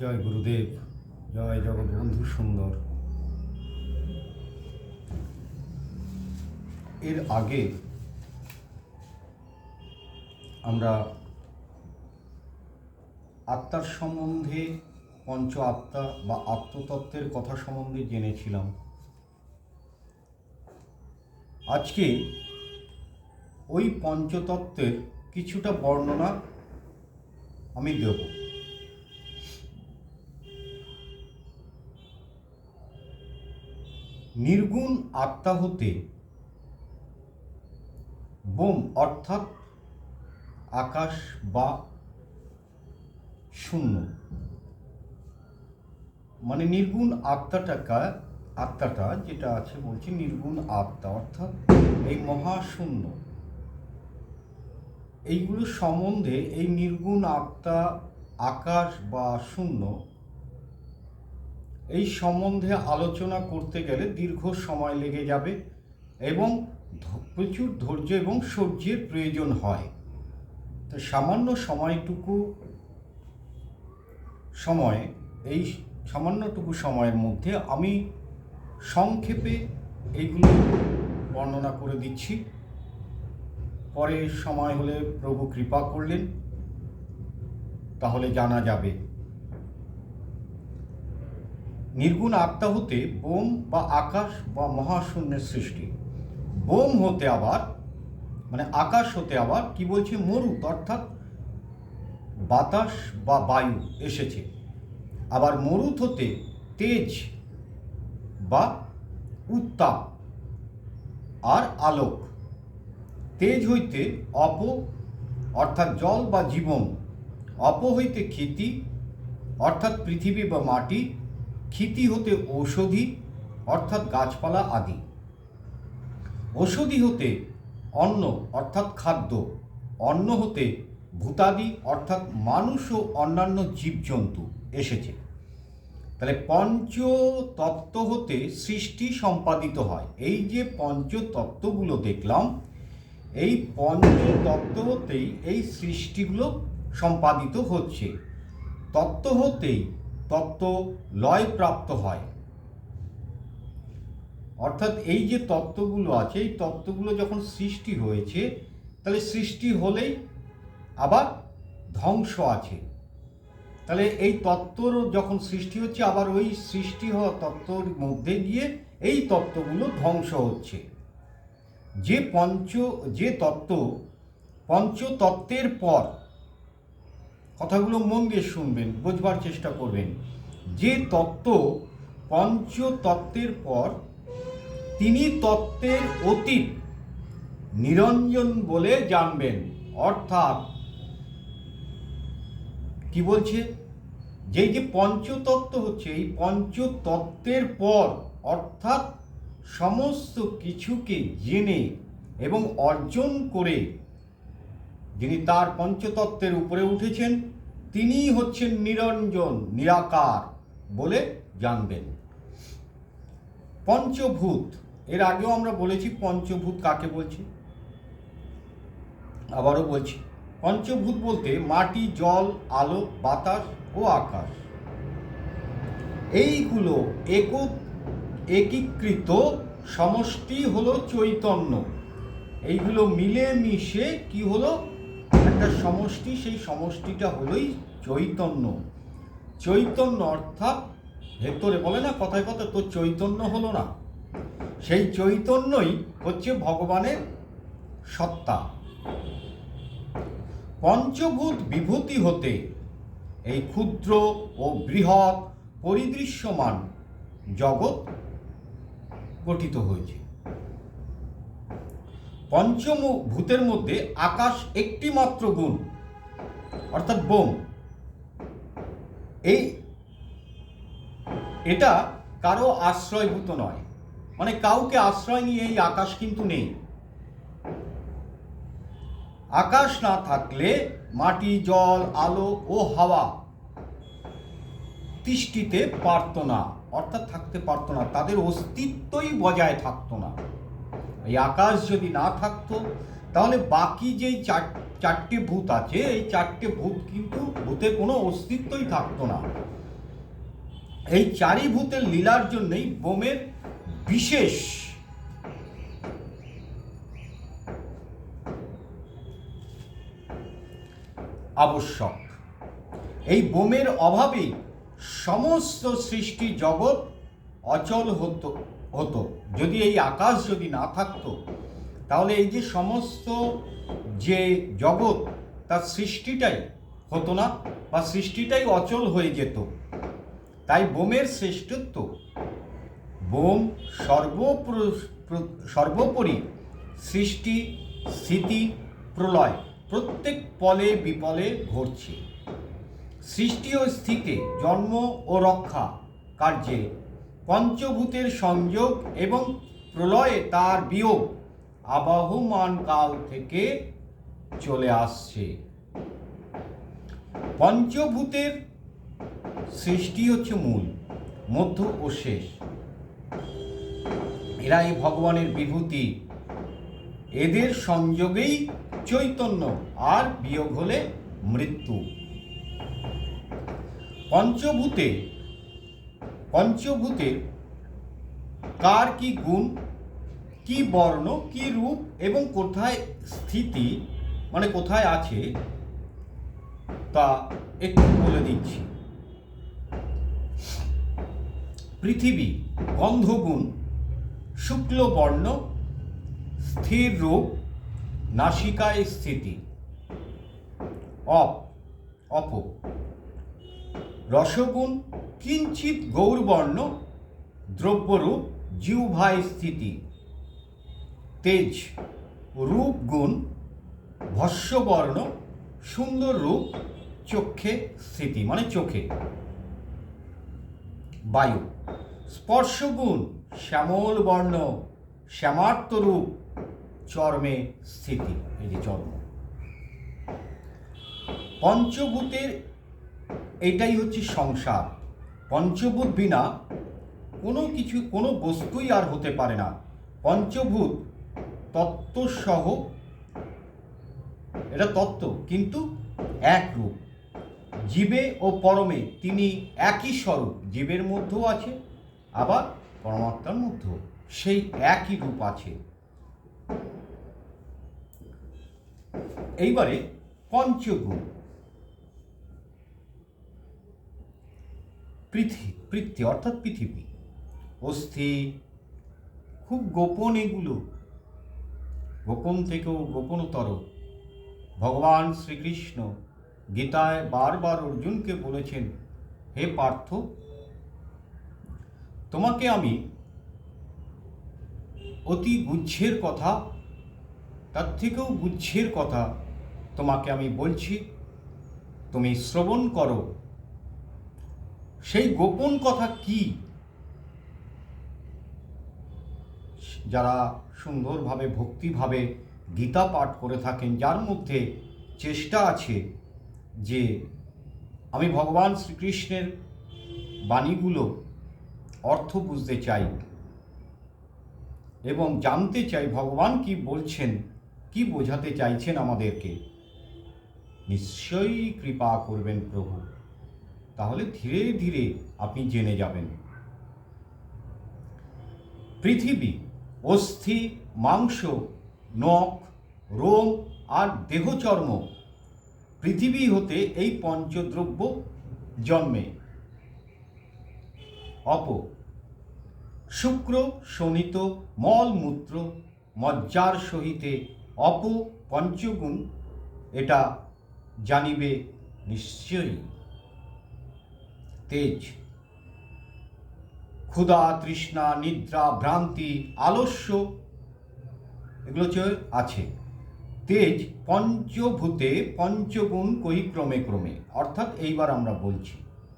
জয় গুরুদেব, জয় জগৎবন্ধু সুন্দর। এর আগে আমরা আত্মার সম্বন্ধে, পঞ্চ আত্মা বা আত্মতত্ত্বের কথা সম্বন্ধে জেনেছিলাম। আজকে ওই পঞ্চতত্ত্বের কিছুটা বর্ণনা আমি দেব। নির্গুণ আত্মা হতে বোম অর্থাৎ আকাশ বা শূন্য। মানে নির্গুণ আত্মাটাকা, আত্মাটা যেটা আছে বলছি নির্গুণ আত্মা অর্থাৎ এই মহাশূন্য। এইগুলো সম্বন্ধে এই নির্গুণ আত্মা আকাশ বা শূন্য এই সম্বন্ধে আলোচনা করতে গেলে দীর্ঘ সময় লেগে যাবে এবং প্রচুর ধৈর্য এবং সহ্যের প্রয়োজন হয়। তো সামান্য সময়টুকু সময়ে, এই সামান্যটুকু সময়ের মধ্যে আমি সংক্ষেপে এইগুলো বর্ণনা করে দিচ্ছি। পরে সময় হলে প্রভু কৃপা করলেন, তাহলে জানা যাবে। নির্গুণ আত্মা হতে বোম বা আকাশ বা মহাশূন্যের সৃষ্টি। বোম হতে আবার মানে আকাশ হতে আবার কি বলছে? মরুত, অর্থাৎ বাতাস বা বায়ু এসেছে। আবার মরুত হতে তেজ বা উত্তাপ আর আলোক। তেজ হইতে অপ, অর্থাৎ জল বা জীবন। অপ হইতে ক্ষিতি, অর্থাৎ পৃথিবী বা মাটি। ক্ষিতি হতে ঔষধি, অর্থাৎ গাছপালা আদি। ঔষধি হতে অন্ন, অর্থাৎ খাদ্য। অন্ন হতে ভূতাদি, অর্থাৎ মানুষ ও অন্যান্য জীবজন্তু এসেছে। তাহলে পঞ্চতত্ত্ব হতে সৃষ্টি সম্পাদিত হয়। এই যে পঞ্চতত্ত্বগুলো দেখলাম, এই পঞ্চতত্ত্ব হতেই এই সৃষ্টিগুলো সম্পাদিত হচ্ছে। তত্ত্ব হতেই তত্ত্ব লয় প্রাপ্ত হয়। অর্থাৎ এই যে তত্ত্বগুলো আছে, এই তত্ত্বগুলো যখন সৃষ্টি হয়েছে, তাহলে সৃষ্টি হলেই আবার ধ্বংস আছে। তাহলে এই তত্ত্বর যখন সৃষ্টি হচ্ছে, আবার ওই সৃষ্টি হওয়া তত্ত্বর মধ্যে গিয়ে এই তত্ত্বগুলো ধ্বংস হচ্ছে। যে পঞ্চ, যে তত্ত্ব, পঞ্চতত্ত্বের পর কথাগুলো মন দিয়ে শুনবেন, বোঝবার চেষ্টা করবেন। যে তত্ত্ব পঞ্চতত্ত্বের পর তিনি তত্ত্বের অতীত নিরঞ্জন বলে জানবেন। অর্থাৎ কি বলছে? যে যে পঞ্চতত্ত্ব হচ্ছে, এই পঞ্চতত্ত্বের পর অর্থাৎ সমস্ত কিছুকে জেনে এবং অর্জন করে যিনি তার পঞ্চতত্ত্বের উপরে উঠেছেন, তিনিই হচ্ছেন নিরঞ্জন, নিরাকার বলে জানবেন। পঞ্চভূত, এর আগেও আমরা বলেছি পঞ্চভূত কাকে বলছি? আবারও বলছি, পঞ্চভূত বলতে মাটি, জল, আলো, বাতাস ও আকাশ। এইগুলো এক একীকৃত সমষ্টি হলো চৈতন্য। এইগুলো মিলে মিশে কি হলো? একটা সমষ্টি, সেই সমষ্টিটা হলোই চৈতন্য। চৈতন্য অর্থাৎ ভেতরে বলে না কথায় কথা তো চৈতন্য হলো না। সেই চৈতন্যই হচ্ছে ভগবানের সত্তা। পঞ্চভূত বিভূতি হতে এই ক্ষুদ্র ও বৃহৎ পরিদৃশ্যমান জগৎ গঠিত হয়েছে। পঞ্চম ভূতের মধ্যে আকাশ একটি মাত্র গুণ, অর্থাৎ বোম। এই এটা কারও আশ্রয়ভূত নয়। মানে কাউকে আশ্রয় নিয়ে এই আকাশ কিন্তু নেই। আকাশ না থাকলে মাটি, জল, আলো ও হাওয়া তিষ্ঠিতে পারত না, অর্থাৎ থাকতে পারতো না, তাদের অস্তিত্বই বজায় থাকতো না। এই আকাশ যদি না থাকতো, তাহলে বাকি যেই চার, চারটে ভূত আছে, এই চারটে ভূত কিন্তু ভূতের কোনো অস্তিত্বই থাকতো না। এই চারি ভূতের লীলার জন্যই বোমের বিশেষ আবশ্যক। এই বোমের অভাবে সমস্ত সৃষ্টি জগৎ অচল হতো। হতো। যদি এই আকাশ যদি না থাকতো, তাহলে এই যে সমস্ত যে জগৎ, তার সৃষ্টিটাই হতো না বা সৃষ্টিটাই অচল হয়ে যেত। তাই বোমের শ্রেষ্ঠত্ব, বোম সর্বপ্র সর্বোপরি সৃষ্টি, স্থিতি, প্রলয়, প্রত্যেক পলে বিপলে ঘটছে। সৃষ্টি ও স্থিতে জন্ম ও রক্ষা কার্যে পঞ্চভূতের সংযোগ এবং প্রলয়ে তার বিয়োগ আবাহমান কাল থেকে চলে আসছে। পঞ্চভূতের সৃষ্টি হচ্ছে মূল, মধ্য ও শেষ। এরাই ভগবানের বিভূতি। এদের সংযোগেই চৈতন্য আর বিয়োগ হলে মৃত্যু। পঞ্চভূতে পঞ্চভূতে কার কি গুণ, কি বর্ণ, কি রূপ এবং কোথায় স্থিতি মানে কোথায় আছে, তা একটু বলে দিচ্ছি। পৃথিবী গন্ধগুণ, শুক্ল বর্ণ, স্থির রূপ, নাসিকায় স্থিতি। অপ অপ। রসগুণ কিঞ্চিত গৌরবর্ণ, দ্রব্যরূপ জিহ্বায় স্থিতি। তেজ, রূপগুণ, ভস্যবর্ণ, সুন্দর রূপ চক্ষে স্থিতি মানে চোখে। বায়ু, স্পর্শগুণ, শ্যামল বর্ণ শ্যামার্ত রূপ, চর্মে স্থিতি, এই যে চর্ম। পঞ্চভূতের এটাই হচ্ছে সংসার। পঞ্চভূত বিনা কোনো কিছু, কোনো বস্তুই আর হতে পারে না। পঞ্চভূত তত্ত্বসহ, এটা তত্ত্ব, কিন্তু এক রূপ। জীবে ও পরমে তিনি একই স্বরূপ, জীবের মধ্যেও আছে, আবার পরমাত্মার মধ্যেও। সেই একই রূপ আছে। এইবারে পঞ্চগুণ পৃথিবী পৃথ্বী অর্থাৎ পৃথিবী। অস্থি, খুব গোপন এগুলো। গোপন থেকেও গোপনতর। ভগবান শ্রীকৃষ্ণ গীতায় বারবার অর্জুনকে বলেছেন, হে পার্থ, তোমাকে আমি অতি গুচ্ছের কথা, তার থেকেও গুচ্ছের কথা তোমাকে আমি বলছি। তুমি শ্রবণ করো সেই গোপন কথা কি? যারা সুন্দরভাবে, ভক্তিভাবে গীতা পাঠ করে থাকেন, যার মধ্যে চেষ্টা আছে যে আমি ভগবান শ্রীকৃষ্ণের বাণীগুলো অর্থ বুঝতে চাই এবং জানতে চাই ভগবান কি বলছেন, কি বোঝাতে চাইছেন আমাদেরকে, নিশ্চয়ই কৃপা করবেন প্রভু। তাহলে ধীরে ধীরে আপনি জেনে যাবেন। পৃথিবী, অস্থি, মাংস, নখ, রোম আর দেহচর্ম পৃথিবী হতে এই পঞ্চদ্রব্য জন্মে। অপ শুক্র, শোণিত মলমূত্র মজ্জার সহিতে অপ পঞ্চগুণ, এটা জানিবে নিশ্চয়ই। তেজ। ক্ষুধা, তৃষ্ণা, নিদ্রা, ভ্রান্তি, আলস্য, এগুলো হচ্ছে আছে। তেজ পঞ্চভূতে পঞ্চগুণ কই ক্রমে ক্রমে। অর্থাৎ এইবার আমরা বলছি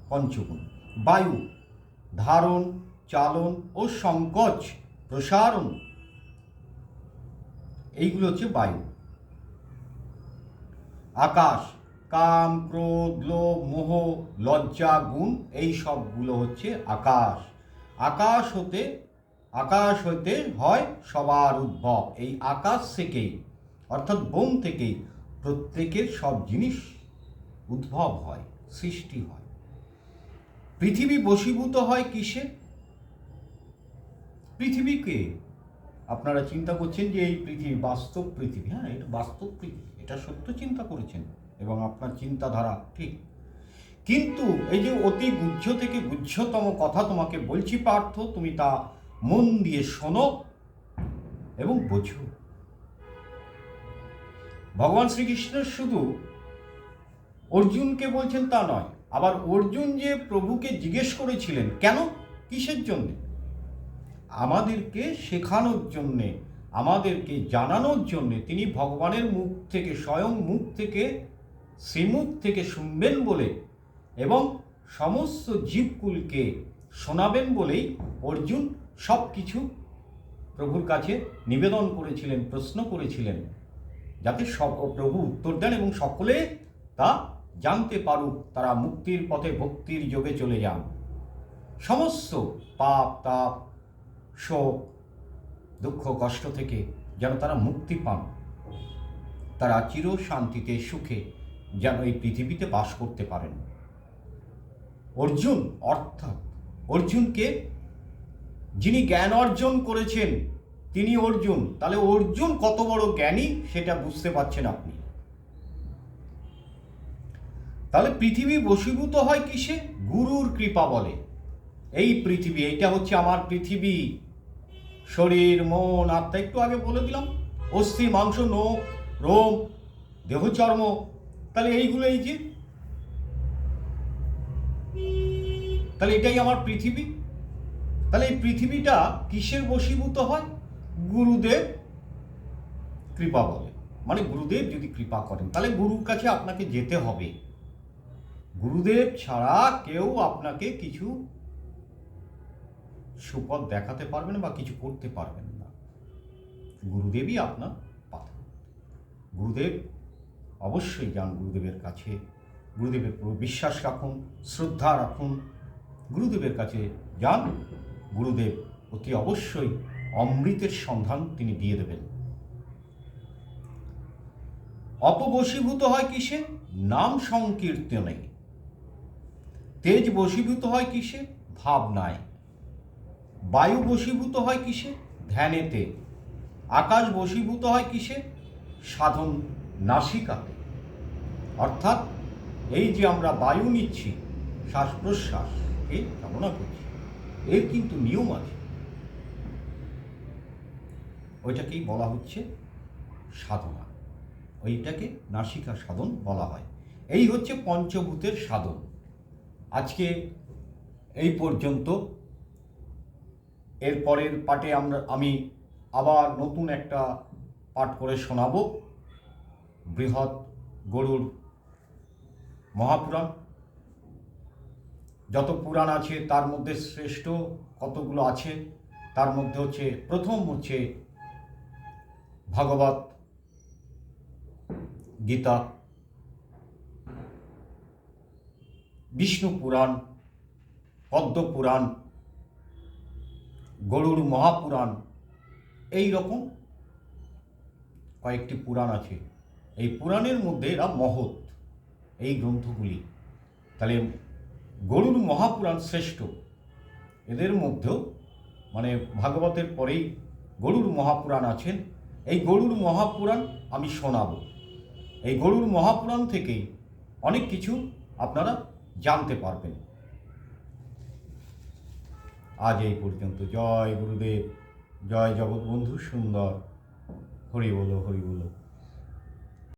পঞ্চগুণ। বায়ু, ধারণ, চালন ও সংকোচ, প্রসারণ। এইগুলো হচ্ছে বায়ু। আকাশ কাম, ক্রোধ, লোভ, মোহ, লজ্জা, গুণ, এই সবগুলো হচ্ছে আকাশ। আকাশ হতে আকাশ হতে হয় সবার উদ্ভব। এই আকাশ থেকেই, অর্থাৎ বোম থেকেই প্রত্যেকের সব জিনিস উদ্ভব হয়, সৃষ্টি হয়। পৃথিবী বশীভূত হয় কিসে? পৃথিবীকে আপনারা চিন্তা করছেন যে এই পৃথিবী বাস্তব পৃথিবী। হ্যাঁ এটা বাস্তব পৃথিবী। এটা সত্য চিন্তা করেছেন। এবং আপনার চিন্তাধারা, ঠিক। কিন্তু এই যে অতি গুহ্য থেকে গুহ্যতম কথা তোমাকে বলছি পার্থ, তুমি তা মন দিয়ে শোনো এবং বোঝো। ভগবান শ্রীকৃষ্ণ শুধু অর্জুনকে বলছেন তা নয়, আবার অর্জুন যে প্রভুকে জিজ্ঞেস করেছিলেন, কেন? কিসের জন্যে? আমাদেরকে শেখানোর জন্যে, আমাদেরকে জানানোর জন্যে, তিনি ভগবানের মুখ থেকে, স্বয়ং মুখ থেকে শ্রীমুখ থেকে শুনবেন বলে এবং সমস্ত জীবকুলকে শোনাবেন বলেই অর্জুন সব কিছু প্রভুর কাছে নিবেদন করেছিলেন, প্রশ্ন করেছিলেন, যাতে সব প্রভু উত্তর দেন এবং সকলে তা জানতে পারুক, তারা মুক্তির পথে ভক্তির যোগে চলে যান। সমস্ত পাপ, তাপ, শোক, দুঃখ, কষ্ট থেকে যেন তারা মুক্তি পান। তারা চির শান্তিতে সুখে যেন এই পৃথিবীতে বাস করতে পারেন। অর্জুন, অর্থাৎ অর্জুনকে যিনি জ্ঞান অর্জন করেছেন, তিনি অর্জুন। তাহলে অর্জুন কত বড় জ্ঞানী সেটা বুঝতে পারছেন আপনি। তাহলে পৃথিবী বশীভূত হয় কিসে? গুরুর কৃপা বলে। এই পৃথিবী, এইটা হচ্ছে আমার পৃথিবী। শরীর, মন, আত্মা, একটু আগে বলে দিলাম। অস্থি মাংস, নোখ, রোম, দেহচর্ম তাহলে এইগুলো এই যে। তাহলে এটাই আমার পৃথিবী। তাহলে এই পৃথিবীটা কিসের বশীভূত হয়? গুরুদেব কৃপা বলে। মানে গুরুদেব যদি কৃপা করেন, তাহলে গুরুর কাছে আপনাকে যেতে হবে। গুরুদেব ছাড়া কেউ আপনাকে কিছু সুপথ দেখাতে পারবেন বা কিছু করতে পারবেন না। গুরুদেবই আপনার পাথর। গুরুদেব অবশ্যই যান গুরুদেবের কাছে। গুরুদেবের পুরো বিশ্বাস রাখুন, শ্রদ্ধা রাখুন। গুরুদেবের কাছে যান, গুরুদেব অতি অবশ্যই অমৃতের সন্ধান তিনি দিয়ে দেবেন। অপবশীভূত হয় কিসে? নাম সংকীর্তনে। তেজ বশীভূত হয় কিসে? ভাবনায় বায়ু বশীভূত হয় কিসে? ধ্যানেতে। আকাশ বশীভূত হয় কিসে? সাধন নাসিকাতে। অর্থাৎ এই যে আমরা বায়ু নিচ্ছি শ্বাস প্রশ্বাস এই কামনা করছি, এর কিন্তু নিয়ম আছে। ওইটাকেই বলা হচ্ছে সাধনা। ওইটাকে নাসিকা সাধন বলা হয়। এই হচ্ছে পঞ্চভূতের সাধন। আজকে এই পর্যন্ত। এর পরের পাঠে আমরা, আমি আবার নতুন একটা পাঠ করে শোনাব। বৃহৎ গরুর মহাপুরাণ। যত পুরাণ আছে, তার মধ্যে শ্রেষ্ঠ কতগুলো আছে, তার মধ্যে হচ্ছে, প্রথম হচ্ছে ভাগবত গীতা, বিষ্ণু পুরাণ, পদ্ম পুরাণ, গরুর মহাপুরাণ এই রকম কয়েকটি পুরাণ আছে। এই পুরাণের মধ্যে এরা মহৎ, এই গ্রন্থগুলি। তাহলে গরুর মহাপুরাণ শ্রেষ্ঠ। এদের মধ্যেও মানে ভাগবতের পরেই গরুর মহাপুরাণ আছেন। এই গরুর মহাপুরাণ আমি শোনাব। এই গরুর মহাপুরাণ থেকেই অনেক কিছু আপনারা জানতে পারবেন। আজ এই পর্যন্ত। জয় গুরুদেব, জয় জগৎবন্ধু সুন্দর। হরি বলো হরি বলো।